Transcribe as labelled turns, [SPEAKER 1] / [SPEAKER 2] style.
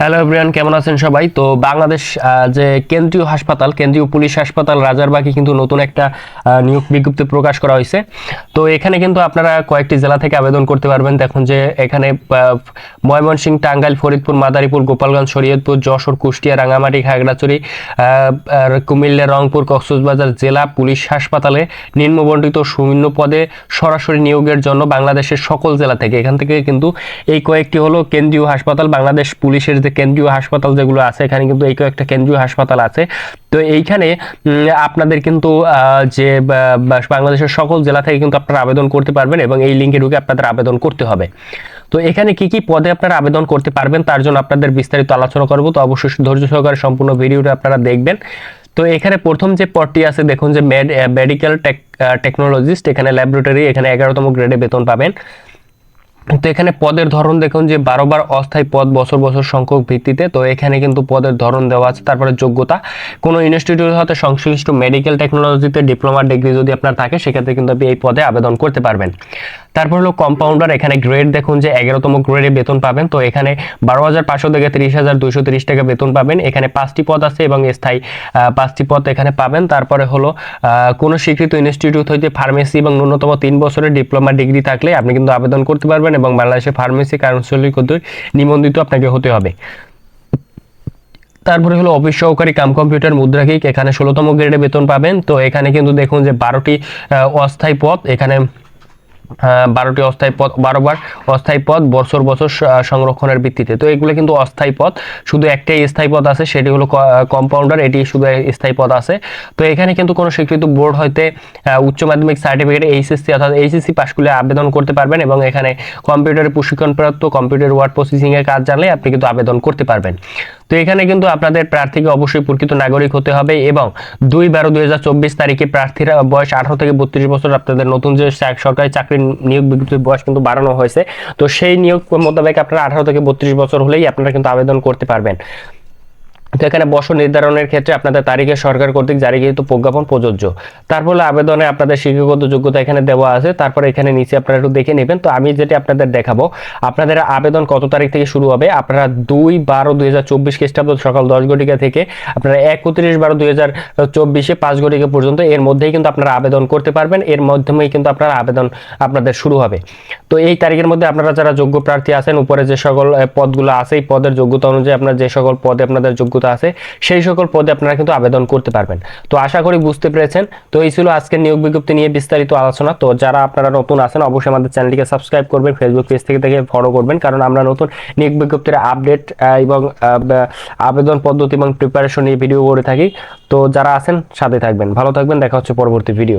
[SPEAKER 1] Hello everyone কেমন আছেন সবাই? তো বাংলাদেশ যে কেন্দ্রীয় হাসপাতাল, কেন্দ্রীয় পুলিশ হাসপাতাল রাজারবাগে কিন্তু নতুন একটা নিয়োগ বিজ্ঞপ্তি প্রকাশ করা হয়েছে। তো এখানে কিন্তু আপনারা কয়েকটি জেলা থেকে আবেদন করতে পারবেন। দেখুন যে এখানে ময়মনসিংহ, টাঙ্গাইল, ফরিদপুর, মাদারীপুর, গোপালগঞ্জ, শরীয়তপুর, যশোর, কুষ্টিয়া, রাঙামাটি, খাগড়াছড়ি কুমিল্লা, রংপুর, কক্সবাজার জেলা পুলিশ হাসপাতালে নিম্নবন্ডিত শূন্য পদে সরাসরি নিয়োগের জন্য বাংলাদেশের সকল জেলা থেকে। এখান থেকে কিন্তু এই কয়েকটি হলো কেন্দ্রীয় হাসপাতাল, বাংলাদেশ পুলিশের যে কেন্দ্রীয় হাসপাতাল যেগুলো আছে, এখানে কিন্তু এই কয়েকটা কেন্দ্রীয় হাসপাতাল আছে। তো এইখানে আপনাদের কিন্তু যে বাংলাদেশের সকল জেলা থেকে কিন্তু আপনারা আবেদন করতে পারবেন এবং এই লিঙ্কে ঢুকে আপনাদের আবেদন করতে হবে। তো এখানে কি কি পদে আপনারা আবেদন করতে পারবেন তার জন্য আপনাদের বিস্তারিত আলোচনা করব। তো অবশ্যই ধৈর্য সহকারে সম্পূর্ণ ভিডিওটা আপনারা দেখবেন। তো এখানে প্রথম যে পদটি আছে, দেখুন যে মেড মেডিকেল টেকনোলজিস্ট, এখানে ল্যাবরেটরি, এখানে এগারোতম গ্রেডে বেতন পাবেন। তো এখানে পদের ধরন দেখুন যে বারোবার অস্থায়ী পদ বছর বছর সংখ্যক ভিত্তিতে, তো এখানে কিন্তু পদের ধরন দেওয়া আছে, তারপরে যোগ্যতা। কোনো ইনস্টিটিউট হতে সংশ্লিষ্ট মেডিকেল টেকনোলজিতে ডিপ্লোমা ডিগ্রি যদি আপনার থাকে, সেক্ষেত্রে কিন্তু আপনি এই পদে আবেদন করতে পারবেন। তারপর হলো কম্পাউন্ডার এখানে গ্রেড দেখুন যে এগারোতম গ্রেডে বেতন পাবেন। তো এখানে বারো হাজার পাঁচশো থেকে তিরিশ হাজার দুইশো তিরিশ টাকা বেতন পাবেন। এখানে পাঁচটি পদ আছে এবং স্থায়ী পাঁচটি পদ এখানে পাবেন। তারপরে হলো কোনো স্বীকৃত ইনস্টিটিউট হইতে ফার্মেসি এবং ন্যূনতম তিন বছরের ডিপ্লোমা ডিগ্রি থাকলে আপনি কিন্তু আবেদন করতে পারবেন এবং বাংলাদেশে ফার্মেসি কাউন্সিল কর্তৃক নিবন্ধিত আপনাকে হতে হবে। তারপরে হলো অফিস সহকারী কাম কম্পিউটার মুদ্রাকিক এখানে ষোলোতম গ্রেডে বেতন পাবেন। তো এখানে কিন্তু দেখুন যে বারোটি অস্থায়ী পদ। এখানে বারোটি অস্থায়ী পদ বারোবার অস্থায়ী পদ বছর বছর সংরক্ষণের ভিত্তিতে। তো এগুলো কিন্তু অস্থায়ী পদ শুধু একটাই স্থায়ী পদ আছে, সেটি হলো কম্পাউন্ডার এটি শুধু স্থায়ী পদ আছে। তো এখানে কিন্তু কোনো স্বীকৃত বোর্ড হইতে উচ্চ মাধ্যমিক সার্টিফিকেট এইচএসসি অর্থাৎ এইচএসসি পাশ করলে আবেদন করতে পারবেন এবং এখানে কম্পিউটারে প্রশিক্ষণপ্রাপ্ত কম্পিউটার ওয়ার্ড প্রসেসিং এর কাজ জানলে আপনি কিন্তু আবেদন করতে পারবেন। তো এখানে কিন্তু আপনাদের প্রার্থীকে অবশ্যই প্রকৃত নাগরিক হতে হবে এবং দুই বারো দুই তারিখে প্রার্থীরা বয়স আঠারো থেকে বত্রিশ বছর, আপনাদের নতুন যে সরকারি সরকারি চাকরির নিয়োগ বিজ্ঞপ্তির বয়স কিন্তু বাড়ানো হয়েছে। তো সেই নিয়োগ মোতাবেক আপনারা আঠারো থেকে বত্রিশ বছর হলেই আপনারা কিন্তু আবেদন করতে পারবেন। তো এখানে বছর নির্ধারণের ক্ষেত্রে আপনাদের তারিখে সরকার কর্তৃক জারিকৃত প্রজ্ঞাপন প্রযোজ্য। তারপর আবেদনে আপনাদের শিক্ষাগত যোগ্যতা এখানে দেওয়া আছে। তারপর এখানে নিচে আপনারা একটু দেখে নেবেন। তো আমি যেটা আপনাদের দেখাবো, আপনাদের আবেদন কত তারিখ থেকে শুরু হবে? আপনারা দুই বারো দুই হাজার চব্বিশ খ্রিস্টাব্দ সকাল দশ ঘটিকা থেকে আপনারা একত্রিশ বারো দুই হাজার চব্বিশে পাঁচ ঘটিকা পর্যন্ত এর মধ্যেই কিন্তু আপনারা আবেদন করতে পারবেন। এর মাধ্যমেই কিন্তু আপনারা আবেদন আপনাদের শুরু হবে। তো এই তারিখের মধ্যে আপনারা যারা যোগ্য প্রার্থী আছেন, উপরে যে সকল পদগুলো আছে, এই পদের যোগ্যতা অনুযায়ী আপনার যে সকল পদে আপনাদের যোগ্যতা আছে, সেই সকল পদে আপনারা কিন্তু আবেদন করতে পারবেন। তো আশা করি বুঝতে পেরেছেন। তো এই ছিল আজকের নিয়োগ বিজ্ঞপ্তি নিয়ে বিস্তারিত আলোচনা। তো যারা আপনারা নতুন আছেন, অবশ্যই আমাদের চ্যানেলটিকে সাবস্ক্রাইব করবেন ফেসবুক পেজ থেকে থেকে ফলো করবেন, কারণ আমরা নতুন নিয়োগ বিজ্ঞপ্তির আপডেট এবং আবেদন পদ্ধতি এবং প্রিপারেশন নিয়ে ভিডিও করে থাকি। তো যারা আছেন, সাথে থাকবেন। ভালো থাকবেন, দেখা হচ্ছে পরবর্তী ভিডিও